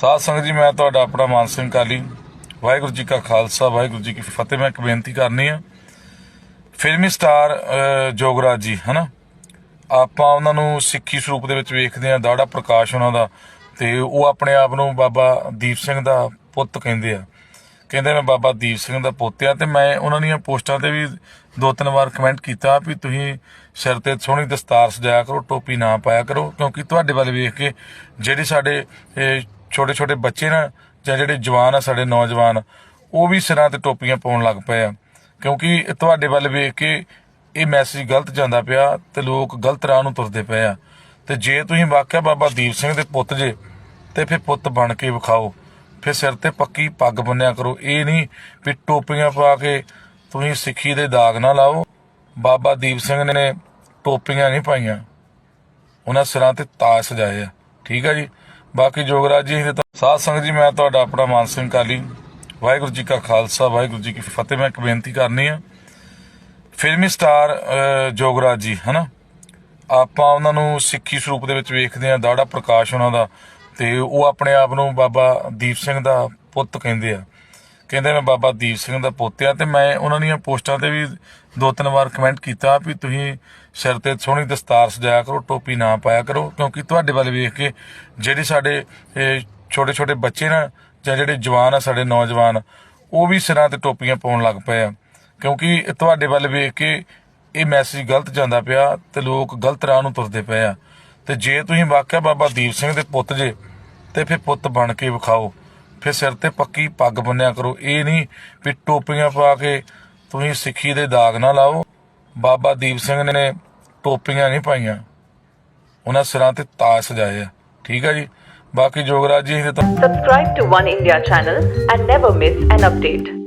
ਸਾਧ ਸੰਗਤ ਜੀ ਮੈਂ ਤੁਹਾਡਾ ਆਪਣਾ ਮਾਨ ਸਿੰਘ ਕਾਲੀ ਵਾਹਿਗੁਰੂ ਜੀ ਕਾ ਖਾਲਸਾ ਵਾਹਿਗੁਰੂ ਜੀ ਕੀ ਫਤਿਹ। ਮੈਂ ਇੱਕ ਬੇਨਤੀ ਕਰਨੀ ਆ। ਫਿਲਮੀ ਸਟਾਰ ਅਹ, ਜੋਗਰਾਜ ਜੀ ਹਨਾ? ਆਪਾਂ ਉਹਨਾਂ ਨੂੰ ਸਿੱਖੀ ਸਰੂਪ ਦੇ ਵਿੱਚ ਵੇਖਦੇ ਆ ਦਾੜਾ ਪ੍ਰਕਾਸ਼ ਉਹਨਾਂ ਦਾ। ਤੇ ਉਹ ਆਪਣੇ ਆਪ ਨੂੰ ਬਾਬਾ ਦੀਪ ਸਿੰਘ ਦਾ ਪੁੱਤ ਕਹਿੰਦੇ ਆ। ਕਹਿੰਦੇ ਮੈਂ ਬਾਬਾ ਦੀਪ ਸਿੰਘ ਦਾ ਪੁੱਤ ਆ ਤੇ ਮੈਂ ਉਹਨਾਂ ਦੀਆਂ ਪੋਸਟਾਂ ਤੇ ਵੀ ਦੋ ਤਿੰਨ ਵਾਰ ਕਮੈਂਟ ਕੀਤਾ ਵੀ ਤੁਸੀਂ ਸਿਰ ਤੇ ਸੋਹਣੀ ਦਸਤਾਰ ਸਜਾਇਆ ਕਰੋ ਟੋਪੀ ਨਾ ਪਾਇਆ ਕਰੋ ਕਿਉਂਕਿ ਤੁਹਾਡੇ ਵੱਲ ਵੇਖ ਕੇ ਜਿਹੜੇ ਸਾਡੇ ਛੋਟੇ ਛੋਟੇ ਬੱਚੇ ਨਾ ਜਾਂ ਜਿਹੜੇ ਜਵਾਨ ਆ ਸਾਡੇ ਨੌਜਵਾਨ, ਉਹ ਵੀ ਸਿਰਾਂ ਤੇ ਟੋਪੀਆਂ ਪਾਉਣ ਲੱਗ ਪਏ ਆ। ਕਿਉਂਕਿ ਤੁਹਾਡੇ ਵੱਲ ਵੇਖ ਕੇ ਇਹ ਮੈਸੇਜ ਗਲਤ ਜਾਂਦਾ ਪਿਆ ਤੇ ਲੋਕ ਗਲਤ ਰਾਹ ਨੂੰ ਤੁਰਦੇ ਪਏ ਆ। ਤੇ ਜੇ ਤੁਸੀਂ ਵਾਕਿਆ ਬਾਬਾ ਦੀਪ ਸਿੰਘ ਦੇ ਪੁੱਤ ਜੇ, ਤੇ ਫਿਰ ਪੁੱਤ ਬਣ ਕੇ ਵਿਖਾਓ। ਫਿਰ ਸਿਰ ਤੇ ਪੱਕੀ ਪੱਗ ਬੰਨਿਆ ਕਰੋ। ਇਹ ਨਹੀਂ ਵੀ ਟੋਪੀਆਂ ਪਾ ਕੇ ਤੁਸੀਂ ਸਿੱਖੀ ਦੇ ਦਾਗ ਨਾ ਲਾਓ। ਬਾਬਾ ਦੀਪ ਸਿੰਘ ਨੇ ਟੋਪੀਆਂ ਨਹੀਂ ਪਾਈਆਂ। ਉਹਨਾਂ ਸਿਰਾਂ ਤੇ ਤਾਜ ਸਜਾਏ ਆ। ਠੀਕ ਆ ਜੀ? ਬਾਕੀ ਜੋਗਰਾਜ ਜੀ ਦੇ ਤਾਂ ਸਾਧ ਸੰਗਤ ਜੀ ਮੈਂ ਤੁਹਾਡਾ ਆਪਣਾ ਮਾਨ ਸਿੰਘ ਕਾਲੀ ਵਾਹਿਗੁਰੂ ਜੀ ਕਾ ਖਾਲਸਾ ਵਾਹਿਗੁਰੂ ਜੀ ਕੀ ਫਤਿਹ। ਮੈਂ ਇੱਕ ਬੇਨਤੀ ਕਰਨੀ ਆ। ਫਿਲਮੀ ਸਟਾਰ ਅਹ, ਜੋਗਰਾਜ ਜੀ ਹਨਾ? ਆਪਾਂ ਉਹਨਾਂ ਨੂੰ ਸਿੱਖੀ ਸਰੂਪ ਦੇ ਵਿੱਚ ਵੇਖਦੇ ਆ ਦਾੜਾ ਪ੍ਰਕਾਸ਼ ਉਹਨਾਂ ਦਾ। ਤੇ ਉਹ ਆਪਣੇ ਆਪ ਨੂੰ ਬਾਬਾ ਦੀਪ ਸਿੰਘ ਦਾ ਪੁੱਤ ਕਹਿੰਦੇ ਆ। ਕਹਿੰਦੇ ਮੈਂ ਬਾਬਾ ਦੀਪ ਸਿੰਘ ਦਾ ਪੁੱਤ ਆ ਤੇ ਮੈਂ ਉਹਨਾਂ ਦੀਆਂ ਪੋਸਟਾਂ ਤੇ ਵੀ ਦੋ ਤਿੰਨ ਵਾਰ ਕਮੈਂਟ ਕੀਤਾ ਵੀ ਤੁਸੀਂ ਸਿਰ ਤੇ ਸੋਹਣੀ ਦਸਤਾਰ ਸਜਾਇਆ ਕਰੋ, ਟੋਪੀ ਨਾ ਪਾਇਆ ਕਰੋ, ਕਿਉਂਕਿ ਤੁਹਾਡੇ ਵੱਲ ਵੇਖ ਕੇ ਜਿਹੜੇ ਸਾਡੇ ਛੋਟੇ ਛੋਟੇ ਬੱਚੇ ਨਾ ਜਾਂ ਜਿਹੜੇ ਜਵਾਨ ਆ ਸਾਡੇ ਨੌਜਵਾਨ, ਉਹ ਵੀ ਸਿਰਾਂ ਤੇ ਟੋਪੀਆਂ ਪਾਉਣ ਲੱਗ ਪਏ ਆ। ਕਿਉਂਕਿ ਤੁਹਾਡੇ ਵੱਲ ਵੇਖ ਕੇ ਇਹ ਮੈਸੇਜ ਗਲਤ ਜਾਂਦਾ ਪਿਆ ਤੇ ਲੋਕ ਗਲਤ ਰਾਹ ਨੂੰ ਤੁਰਦੇ ਪਏ ਆ। ਤੇ ਜੇ ਤੁਸੀਂ ਵਾਕਿਆ ਬਾਬਾ ਦੀਪ ਸਿੰਘ ਦੇ ਪੁੱਤ ਜੇ, ਤੇ ਫਿਰ ਪੁੱਤ ਬਣ ਕੇ ਵਿਖਾਓ। ਫਿਰ ਸਿਰ ਤੇ ਪੱਕੀ ਪੱਗ ਬੰਨਿਆ ਕਰੋ। ਇਹ ਨਹੀਂ ਵੀ ਟੋਪੀਆਂ ਪਾ ਕੇ ਤੁਸੀਂ ਸਿੱਖੀ ਦੇ ਦਾਗ ਨਾ ਲਾਓ। ਬਾਬਾ ਦੀਪ ਸਿੰਘ ਨੇ ਟੋਪੀਆਂ ਨਹੀਂ ਪਾਈਆਂ। ਉਹਨਾਂ ਸਿਰਾਂ ਤੇ ਤਾਜ ਸਜਾਏ ਆ। ਠੀਕ ਆ ਜੀ? ਬਾਕੀ ਜੋਗਰਾਜ ਜੀ ਦੇ ਤਾਂ Subscribe to One India channel and never miss.